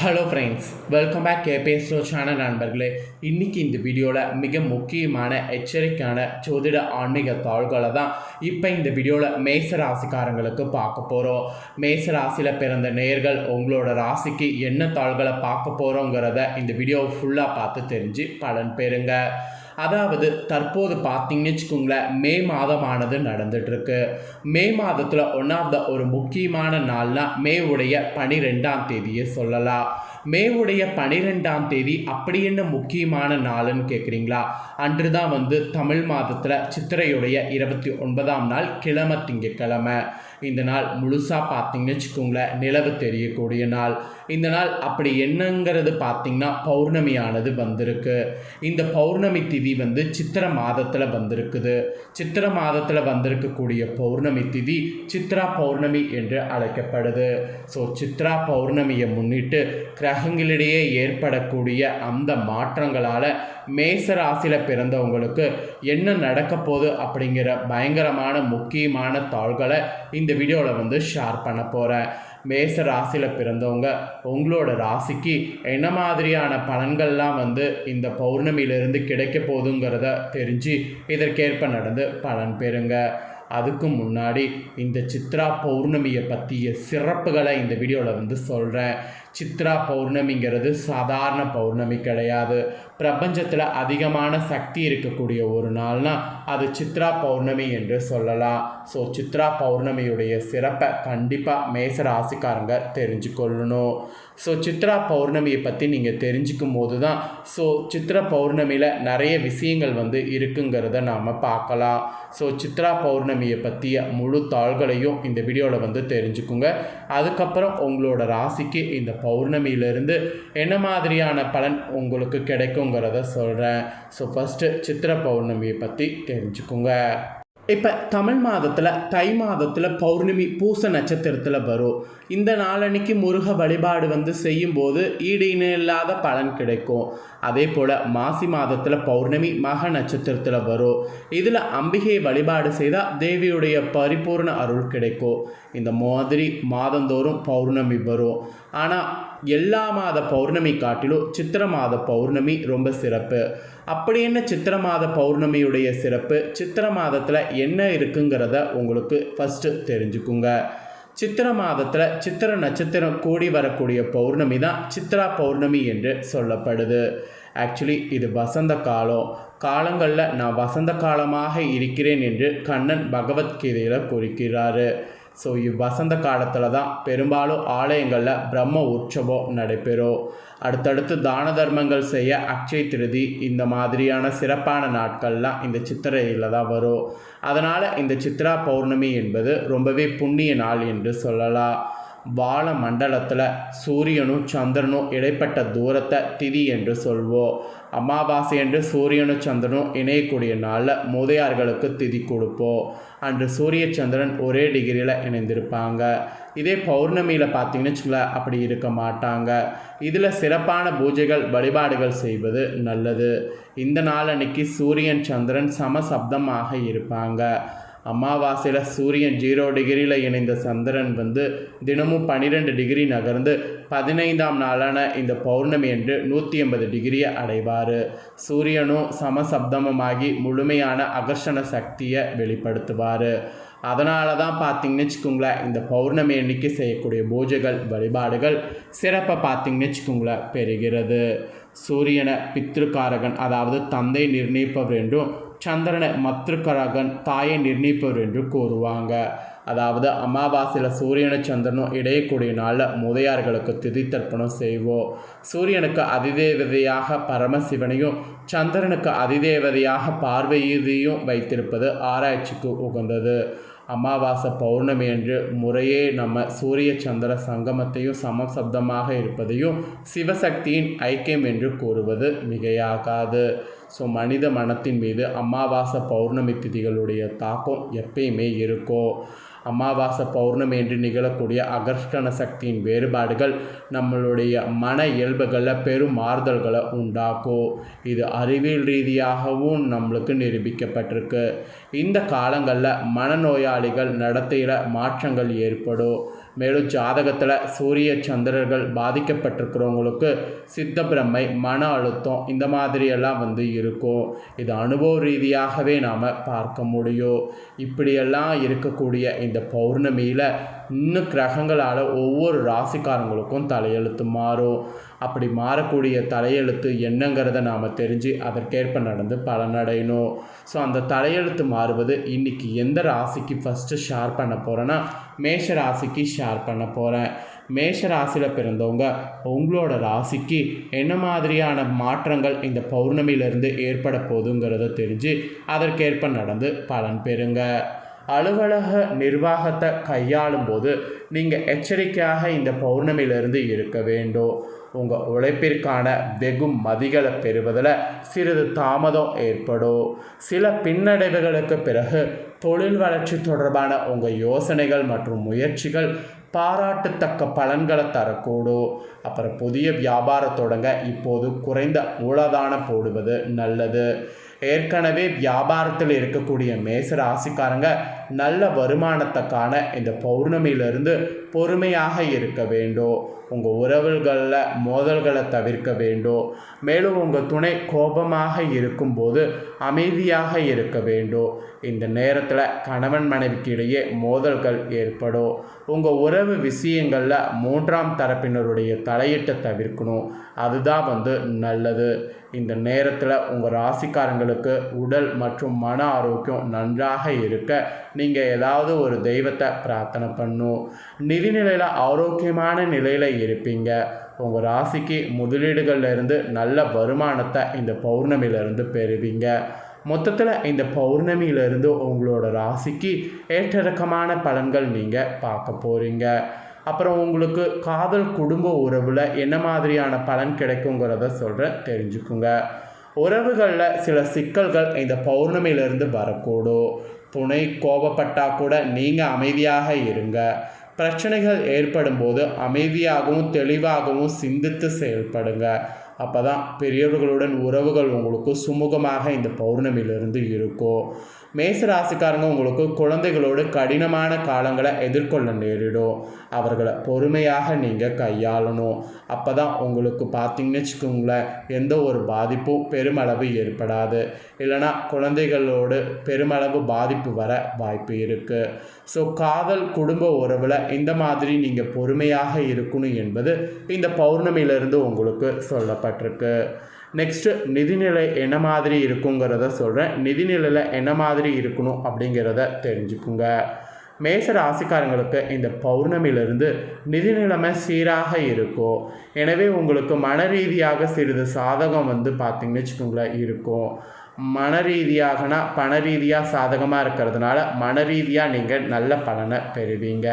Hello friends welcome back KPSO channel நண்பர்களே. இன்றைக்கி இந்த வீடியோவில் மிக முக்கியமான எச்சரிக்கையான ஜோதிட ஆன்மீக தாள்களை தான் இப்போ இந்த வீடியோவில் மேச ராசிக்காரங்களுக்கு பார்க்க போகிறோம் மேச ராசியில் பிறந்த நேர்கள் உங்களோட ராசிக்கு என்ன தாள்களை பார்க்க போகிறோங்கிறத இந்த வீடியோ ஃபுல்லாக பார்த்து தெரிஞ்சு பலன் பெறுங்க. அதாவது தற்போது பார்த்தீங்கன்னு வச்சுக்கோங்களேன் மே மாதமானது நடந்துகிட்ருக்கு மே மாதத்தில் ஒன் ஆஃப் த ஒரு முக்கியமான நாள்னா மே உடைய பனிரெண்டாம் தேதியை சொல்லலாம். மேவுடைய பனிரெண்டாம் தேதி அப்படி என்ன முக்கியமான நாளுன்னு கேட்குறீங்களா அன்று தான் வந்து தமிழ் மாதத்தில் சித்திரையுடைய இருபத்தி ஒன்பதாம் நாள் கிழமை திங்கக்கிழமை இந்த நாள் முழுசாக பார்த்தீங்கன்னு வச்சுக்கோங்களேன் நிலவு தெரியக்கூடிய நாள். இந்த நாள் அப்படி என்னங்கிறது பார்த்தீங்கன்னா பௌர்ணமியானது வந்திருக்கு. இந்த பௌர்ணமி திதி வந்து சித்திர மாதத்தில் வந்திருக்குது. சித்திர மாதத்தில் வந்திருக்கக்கூடிய பௌர்ணமி திதி சித்ரா பௌர்ணமி என்று அழைக்கப்படுது. ஸோ சித்ரா பௌர்ணமியை முன்னிட்டு கிரகங்களிடையே ஏற்படக்கூடிய அந்த மாற்றங்களால் மேச ராசியில் பிறந்தவங்களுக்கு என்ன நடக்க போகுது அப்படிங்கிற பயங்கரமான முக்கியமான தாள்களை இந்த இந்த வீடியோவில் வந்து ஷேர் பண்ண போகிறேன் மேச ராசியில் பிறந்தவங்க உங்களோட ராசிக்கு என்ன மாதிரியான பலன்கள்லாம் வந்து இந்த பௌர்ணமியிலிருந்து கிடைக்க போகுதுங்கிறத தெரிஞ்சு இதற்கேற்ப நடந்து பலன் பெறுங்க. அதுக்கு முன்னாடி இந்த சித்ரா பௌர்ணமியை பற்றிய சிறப்புகளை இந்த வீடியோவில் வந்து சொல்கிறேன் சித்ரா பௌர்ணமிங்கிறது சாதாரண பௌர்ணமி கிடையாது. பிரபஞ்சத்தில் அதிகமான சக்தி இருக்கக்கூடிய ஒரு நாள்னா அது சித்ரா பௌர்ணமி என்று சொல்லலாம். ஸோ சித்ரா பௌர்ணமியுடைய சிறப்பை கண்டிப்பாக மேச ராசிக்காரங்க தெரிஞ்சுக்கொள்ளணும். ஸோ சித்ரா பௌர்ணமியை பற்றி நீங்கள் தெரிஞ்சுக்கும் போது தான் ஸோ சித்ரா பௌர்ணமியில் நிறைய விஷயங்கள் வந்து இருக்குங்கிறத நாம் பார்க்கலாம். ஸோ சித்ரா பௌர்ணமியை பற்றிய முழு தாள்களையும் இந்த வீடியோவில் வந்து தெரிஞ்சுக்குங்க. அதுக்கப்புறம் உங்களோட ராசிக்கு இந்த பௌர்ணமியிலிருந்து என்ன மாதிரியான பலன் உங்களுக்கு கிடைக்குங்கிறத சொல்கிறேன் ஸோ ஃபஸ்ட்டு சித்திர பௌர்ணமியை பற்றி தெரிஞ்சுக்கோங்க. இப்போ தமிழ் மாதத்தில் தை மாதத்தில் பௌர்ணமி பூச நட்சத்திரத்தில் வரும். இந்த நாளன்னைக்கு முருக வழிபாடு வந்து செய்யும்போது ஈடு இணை இல்லாத பலன் கிடைக்கும். அதே போல் மாசி மாதத்தில் பௌர்ணமி மக நட்சத்திரத்தில் வரும். இதில் அம்பிகை வழிபாடு செய்தால் தேவியுடைய பரிபூர்ண அருள் கிடைக்கும். இந்த மாதிரி மாதந்தோறும் பௌர்ணமி வரும். ஆனால் எல்லா மாத பௌர்ணமி காட்டிலும் சித்திர மாத பௌர்ணமி ரொம்ப சிறப்பு. அப்படி என்ன சித்திர மாத பௌர்ணமியுடைய சிறப்பு? சித்திர மாதத்தில் என்ன இருக்குங்கிறத உங்களுக்கு ஃபஸ்ட்டு தெரிஞ்சுக்குங்க. சித்திர மாதத்தில் சித்திர நட்சத்திரம் கூடி வரக்கூடிய பௌர்ணமி தான் சித்ரா பௌர்ணமி என்று சொல்லப்படுது. ஆக்சுவலி இது வசந்த காலம். காலங்களில் நான் வசந்த காலமாக இருக்கிறேன் என்று கண்ணன் பகவத்கீதையில் குறிக்கிறாரு. ஸோ இவ்வசந்த காலத்தில் தான் பெரும்பாலும் ஆலயங்களில் பிரம்ம உற்சவம் நடைபெறும். அடுத்தடுத்து தான தர்மங்கள் செய்ய அக்ஷய திருதி இந்த மாதிரியான சிறப்பான நாட்கள்லாம் இந்த சித்திரையில் தான் வரும். அதனால் இந்த சித்ரா பௌர்ணமி என்பது ரொம்பவே புண்ணிய நாள் என்று சொல்லலாம். வான மண்டலத்தில் சூரியனும் சந்திரனும் இடைப்பட்ட தூரத்தை திதி என்று சொல்வோம் அமாவாசை என்று சூரியனும் சந்திரனும் இணையக்கூடிய நாளில் மூதையார்களுக்கு திதி கொடுப்போம் அன்று சூரிய சந்திரன் ஒரே டிகிரியில் இணைந்திருப்பாங்க. இதே பௌர்ணமியில் பார்த்தீங்கன்னு வச்சுங்களேன் அப்படி இருக்க மாட்டாங்க. இதில் சிறப்பான பூஜைகள் வழிபாடுகள் செய்வது நல்லது. இந்த நாள் அன்னைக்கு சூரியன் சந்திரன் சமசப்தமாக இருப்பாங்க. அமாவாசையில் சூரியன் ஜீரோ டிகிரியில் இணைந்த சந்திரன் வந்து தினமும் பன்னிரெண்டு டிகிரி நகர்ந்து பதினைந்தாம் நாளான இந்த பௌர்ணமி என்று நூற்றி எண்பது டிகிரியை அடைவார். சூரியனும் சமசப்தமமாகி முழுமையான அகர்ஷண சக்தியை வெளிப்படுத்துவார். அதனால தான் பார்த்தீங்கன்னு வச்சுக்கோங்களேன் இந்த பௌர்ணமி அன்னைக்கு செய்யக்கூடிய பூஜைகள் வழிபாடுகள் சிறப்பை பார்த்தீங்கன்னு வச்சுக்கோங்களேன் பெறுகிறது. சூரியனை பித்ருக்காரகன் அதாவது தந்தை நிர்ணயிப்பவர் என்றும் சந்திரனை மத்திருக்கரகன் தாயை நிர்ணயிப்பவர் என்று கூறுவாங்க. அதாவது அமாவாசையில் சூரியனை சந்திரனும் இடையக்கூடிய நாளில் முதையார்களுக்கு திதித்தர்ப்பணம் செய்வோம். சூரியனுக்கு அதிதேவதையாக பரமசிவனையும் சந்திரனுக்கு அதிதேவதையாக பார்வையீதியும் வைத்திருப்பது ஆராய்ச்சிக்கு உகந்தது. அமாவாசை பௌர்ணமி என்று முறையே நம்ம சூரிய சந்திர சங்கமத்தையும் சமசப்தமாக இருப்பதையும் சிவசக்தியின் ஐக்கியம் என்று கூறுவது மிகையாகாது. ஸோ மனித மனத்தின் மீது அமாவாசை பௌர்ணமி திதிகளுடைய தாக்கம் எப்பயுமே இருக்கும் அமாவாசை பௌர்ணமி என்று நிகழக்கூடிய அகர்ஷண சக்தியின் வேறுபாடுகள் நம்மளுடைய மன இயல்புகளில் பெரும் மாறுதல்களை உண்டாக்கும் இது அறிவியல் ரீதியாகவும் நம்மளுக்கு நிரூபிக்கப்பட்டிருக்கு. இந்த காலங்களில் மனநோயாளிகள் நடத்தையில் மாற்றங்கள் ஏற்படும். மேலும் ஜாதகத்தில் சூரிய சந்திரர்கள் பாதிக்கப்பட்டிருக்கிறவங்களுக்கு சித்தப்பிரமை மன அழுத்தம் இந்த மாதிரியெல்லாம் வந்து இருக்கும். இது அனுபவ ரீதியாகவே நாம் பார்க்க முடியும். இப்படியெல்லாம் இருக்கக்கூடிய இந்த பௌர்ணமியில் இன்னும் கிரகங்களால் ஒவ்வொரு ராசிக்காரங்களுக்கும் தலையெழுத்து மாறும். அப்படி மாறக்கூடிய தலையெழுத்து என்னங்கிறத நாம் தெரிஞ்சு அதற்கேற்ப நடந்து பலனடையணும். ஸோ அந்த தலையெழுத்து மாறுவது இன்றைக்கி எந்த ராசிக்கு ஃபஸ்ட்டு ஷேர் பண்ண போகிறேன்னா மேஷ ராசிக்கு ஷேர் பண்ண போகிறேன் மேஷ ராசியில் பிறந்தவங்க உங்களோட ராசிக்கு என்ன மாதிரியான மாற்றங்கள் இந்த பௌர்ணமியிலிருந்து ஏற்பட போகுதுங்கிறத தெரிஞ்சு அதற்கேற்ப நடந்து பலன் பெறுங்க. அலுவலக நிர்வாகத்தை கையாளும் போது நீங்கள் எச்சரிக்கையாக இந்த பௌர்ணமியிலிருந்து இருக்க வேண்டும். உங்கள் உழைப்பிற்கான வெகு மதிகளை பெறுவதில் சிறிது தாமதம் ஏற்படும். சில பின்னடைவுகளுக்கு பிறகு தொழில் வளர்ச்சி தொடர்பான உங்கள் யோசனைகள் மற்றும் முயற்சிகள் பாராட்டத்தக்க பலன்களை தரக்கூடும். அப்புறம் புதிய வியாபாரம் தொடங்க இப்போது குறைந்த மூலதானம் போடுவது நல்லது. ஏற்கனவே வியாபாரத்தில் இருக்கக்கூடிய மேச ராசிக்காரங்க நல்ல வருமானத்தை காண இந்த பௌர்ணமியிலிருந்து பொறுமையாக இருக்க வேண்டும். உங்கள் உறவுகளில் மோதல்களை தவிர்க்க வேண்டும் மேலும் உங்கள் துணை கோபமாக இருக்கும்போது அமைதியாக இருக்க வேண்டும் இந்த நேரத்தில் கணவன் மனைவிக்கு இடையே மோதல்கள் ஏற்படும் உங்கள் உறவு விஷயங்களில் மூன்றாம் தரப்பினருடைய தலையிட்ட தவிர்க்கணும். அதுதான் வந்து நல்லது. இந்த நேரத்தில் உங்கள் ராசிக்காரங்களுக்கு உடல் மற்றும் மன ஆரோக்கியம் நன்றாக இருக்க நீங்கள் ஏதாவது ஒரு தெய்வத்தை பிரார்த்தனை பண்ணும் நிதிநிலையில் ஆரோக்கியமான நிலையில் இருப்பீங்க. உங்கள் ராசிக்கு முதலீடுகள்லேருந்து நல்ல வருமானத்தை இந்த பௌர்ணமியிலிருந்து பெறுவீங்க. மொத்தத்தில் இந்த பௌர்ணமியிலிருந்து உங்களோட ராசிக்கு ஏற்றிறக்கமான பலன்கள் நீங்கள் பார்க்க போகிறீங்க அப்புறம் உங்களுக்கு காதல் குடும்ப உறவில் என்ன மாதிரியான பலன் கிடைக்குங்கிறத சொல்கிறேன் தெரிஞ்சுக்குங்க. உறவுகளில் சில சிக்கல்கள் இந்த பௌர்ணமியிலிருந்து வரக்கூடும். துணை கோபப்பட்டால் கூட நீங்கள் அமைதியாக இருங்க. பிரச்சனைகள் ஏற்படும் போது அமைதியாகவும் தெளிவாகவும் சிந்தித்து செயல்படுங்க. அப்போ தான் பெரியவர்களுடன் உறவுகள் உங்களுக்கு சுமூகமாக இந்த பௌர்ணமியிலிருந்து இருக்கும். மேசராசிக்காரங்க உங்களுக்கு குழந்தைகளோடு கடினமான காலங்களை எதிர்கொள்ள நேரிடும். அவர்களை பொறுமையாக நீங்கள் கையாளணும். அப்போ தான் உங்களுக்கு பார்த்தீங்கன்னு வச்சுக்கோங்களேன் எந்த ஒரு பாதிப்பும் பெருமளவு ஏற்படாது. இல்லைனா குழந்தைகளோடு பெருமளவு பாதிப்பு வர வாய்ப்பு இருக்குது ஸோ காதல் குடும்ப உறவில் இந்த மாதிரி நீங்கள் பொறுமையாக இருக்கணும் என்பது இந்த பௌர்ணமியிலிருந்து உங்களுக்கு சொல்லப்பட்டிருக்கு. நெக்ஸ்ட்டு நிதிநிலை என்ன மாதிரி இருக்குங்கிறத சொல்கிறேன் நிதிநிலையில் என்ன மாதிரி இருக்கணும் அப்படிங்கிறத தெரிஞ்சுக்குங்க. மேச ராசிக்காரங்களுக்கு இந்த பௌர்ணமியிலிருந்து நிதி நிலைமை சீராக இருக்கும் எனவே உங்களுக்கு மன ரீதியாக சிறிது சாதகம் வந்து பார்த்திங்கன்னு வச்சுக்கோங்களேன் இருக்கும். மன ரீதியாகனா பண ரீதியாக சாதகமாக இருக்கிறதுனால மன ரீதியாக நீங்கள் நல்ல பலனை பெறுவீங்க.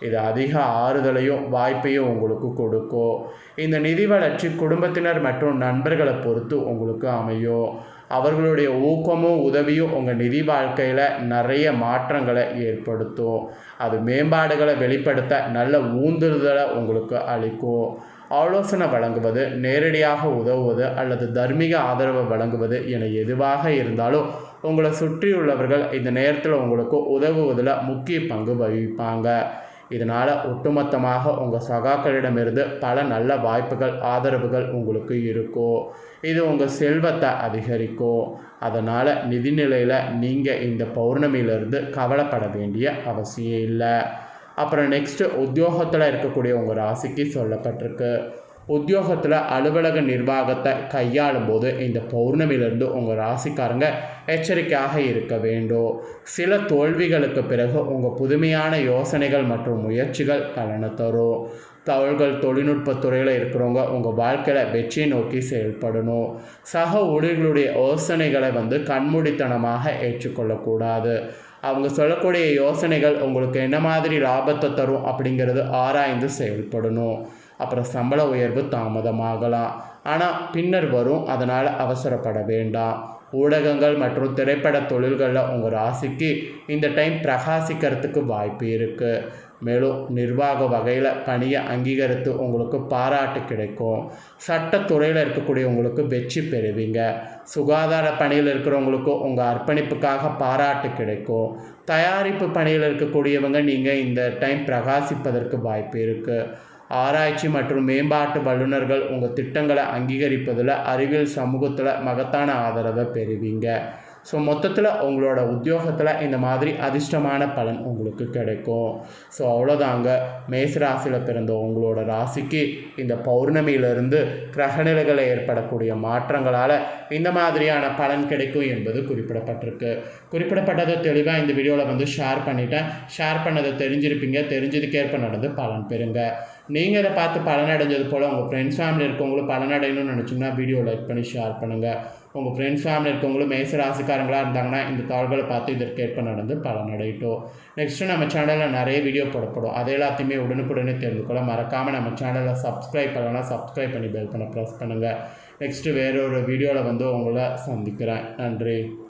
இது அதிக ஆறுதலையும் வாய்ப்பையும் உங்களுக்கு கொடுக்கும் இந்த நிதி வளர்ச்சி குடும்பத்தினர் மற்றும் நண்பர்களை பொறுத்து உங்களுக்கு அமையும் அவர்களுடைய ஊக்கமும் உதவியும் உங்கள் நிதி வாழ்க்கையில் நிறைய மாற்றங்களை ஏற்படுத்தும் அது மேம்பாடுகளை வெளிப்படுத்த நல்ல ஊந்துதலை உங்களுக்கு அளிக்கும் ஆலோசனை வழங்குவது நேரடியாக உதவுவது அல்லது தர்மீக ஆதரவை வழங்குவது என எதுவாக இருந்தாலும் உங்களை சுற்றியுள்ளவர்கள் இந்த நேரத்தில் உங்களுக்கு உதவுவதில் முக்கிய பங்கு வகிப்பாங்க. இதனால் ஒட்டுமொத்தமாக உங்கள் சகாக்களிடமிருந்து பல நல்ல வாய்ப்புகள் ஆதரவுகள் உங்களுக்கு இருக்கும் இது உங்கள் செல்வத்தை அதிகரிக்கும் அதனால் நிதிநிலையில் நீங்கள் இந்த பௌர்ணமியிலிருந்து கவலைப்பட வேண்டிய அவசியம் இல்லை. அப்புறம் நெக்ஸ்ட்டு உத்தியோகத்தில் இருக்கக்கூடிய உங்கள் ராசிக்கு சொல்லப்பட்டிருக்கு. உத்தியோகத்தில் அலுவலக நிர்வாகத்தை கையாளும் போது இந்த பௌர்ணமியிலிருந்து உங்கள் ராசிக்காரங்க எச்சரிக்கையாக இருக்க வேண்டும். சில தோல்விகளுக்கு பிறகு உங்கள் புதுமையான யோசனைகள் மற்றும் முயற்சிகள் பலனை தரும். தகவல்கள் தொழில்நுட்ப துறையில் இருக்கிறவங்க உங்கள் வாழ்க்கையில் வெற்றியை நோக்கி செயல்படணும். சக ஊழியர்களுடைய யோசனைகளை வந்து கண்மூடித்தனமாக ஏற்றுக்கொள்ளக்கூடாது அவங்க சொல்லக்கூடிய யோசனைகள் உங்களுக்கு என்ன மாதிரி லாபத்தை தரும் அப்படிங்கிறது ஆராய்ந்து செயல்படணும். அப்புறம் சம்பள உயர்வு தாமதமாகலாம் ஆனால் பின்னர் வரும் அதனால் அவசரப்பட வேண்டாம் ஊடகங்கள் மற்றும் திரைப்பட தொழில்களில் உங்கள் ராசிக்கு இந்த டைம் பிரகாசிக்கிறதுக்கு வாய்ப்பு இருக்குது மேலும் நிர்வாக வகையில் பணியை அங்கீகரித்து உங்களுக்கு பாராட்டு கிடைக்கும். சட்டத்துறையில் இருக்கக்கூடிய உங்களுக்கு வெற்றி பெறுவீங்க. சுகாதார பணியில் இருக்கிறவங்களுக்கு உங்கள் அர்ப்பணிப்புக்காக பாராட்டு கிடைக்கும். தயாரிப்பு பணியில் இருக்கக்கூடியவங்க நீங்கள் இந்த டைம் பிரகாசிப்பதற்கு வாய்ப்பு இருக்குது ஆராய்ச்சி மற்றும் மேம்பாட்டு வல்லுநர்கள் உங்கள் திட்டங்களை அங்கீகரிப்பதில் அறிவியல் சமூகத்தில் மகத்தான ஆதரவை பெறுவீங்க. ஸோ மொத்தத்தில் உங்களோட உத்தியோகத்தில் இந்த மாதிரி அதிர்ஷ்டமான பலன் உங்களுக்கு கிடைக்கும். ஸோ அவ்வளோதாங்க. மேசராசியில் பிறந்த உங்களோட ராசிக்கு இந்த பௌர்ணமியிலிருந்து கிரகநிலைகளில் ஏற்படக்கூடிய மாற்றங்களால் இந்த மாதிரியான பலன் கிடைக்கும் என்பது குறிப்பிடப்பட்டிருக்கு. குறிப்பிடப்பட்டதை தெளிவாக இந்த வீடியோவில் வந்து ஷேர் பண்ணிட்டேன். ஷேர் பண்ணதை தெரிஞ்சிருப்பீங்க. தெரிஞ்சதுக்கேற்ப நடந்து பலன் பெறுங்க. நீங்கள் இதை பார்த்து பலனடைஞ்சது போல் உங்கள் ஃப்ரெண்ட்ஸ் ஃபேமிலி இருக்கவங்களும் பலனடையணும்னு நினச்சிங்கன்னா வீடியோ லைக் பண்ணி ஷேர் பண்ணுங்கள் உங்கள் ஃப்ரெண்ட்ஸ் ஃபேமிலி இருக்கவங்களும் மேச ராசிக்காரங்களாக இருந்தாங்கன்னா இந்த தாள்களை பார்த்து இதற்கேற்ப நடந்து பலனடையிட்டோம். நெக்ஸ்ட்டு நம்ம சேனலில் நிறைய வீடியோ போடப்படும். அது எல்லாத்தையுமே உடனுக்குடனே தெரிந்து கொள்ள மறக்காமல் நம்ம சேனலை சப்ஸ்கிரைப் பண்ணலாம் சப்ஸ்கிரைப் பண்ணி பெல் பண்ண ப்ரெஸ் பண்ணுங்கள் நெக்ஸ்ட்டு வேறொரு வீடியோவில் வந்து உங்களை சந்திக்கிறேன். நன்றி.